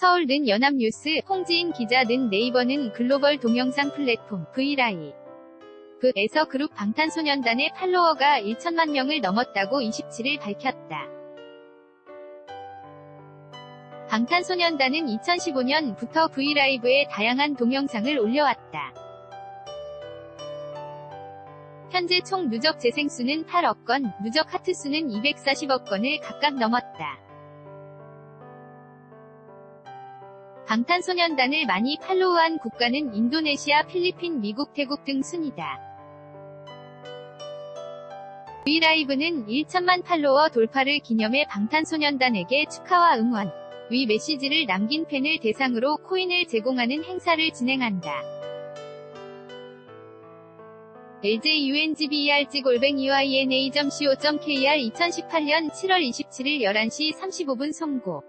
서울 는 연합뉴스, 홍지인 기자 는 네이버는 글로벌 동영상 플랫폼 브이라이 브에서 그룹 방탄소년단의 팔로워가 1천만 명을 넘었다고 27일 밝혔다. 방탄소년단은 2015년부터 브이라이브에 다양한 동영상을 올려왔다. 현재 총 누적 재생수는 8억 건, 누적 하트수는 240억 건을 각각 넘었다. 방탄소년단을 많이 팔로우한 국가는 인도네시아, 필리핀, 미국, 태국 등 순이다. 브이라이브는 1천만 팔로워 돌파를 기념해 방탄소년단에게 축하와 응원, 위 메시지를 남긴 팬을 대상으로 코인을 제공하는 행사를 진행한다. LJUNGBERG-EYNA.CO.KR 2018년 7월 27일 11시 35분 송고